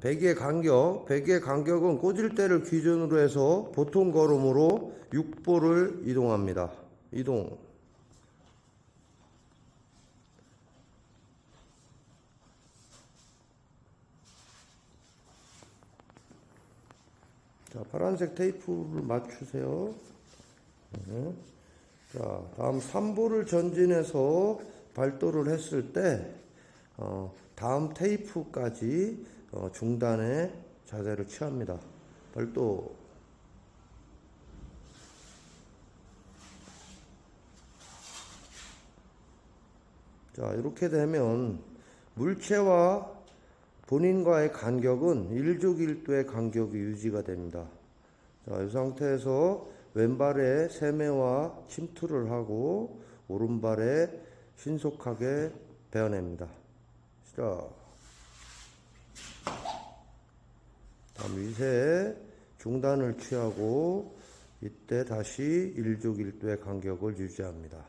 배기의 간격, 배기의 간격은 꽂을 때를 기준으로 해서 보통 걸음으로 6보를 이동합니다. 이동. 자, 파란색 테이프를 맞추세요. 네. 자, 다음 3보를 전진해서 발도를 했을 때, 어, 다음 테이프까지 어, 중단의 자세를 취합니다. 발도. 자, 이렇게 되면 물체와 본인과의 간격은 1족 1도의 간격이 유지가 됩니다. 자, 이 상태에서 왼발에 세매와 침투를 하고 오른발에 신속하게 베어냅니다. 시작. 다음 위세 중단을 취하고 이때 다시 1족 1도의 간격을 유지합니다.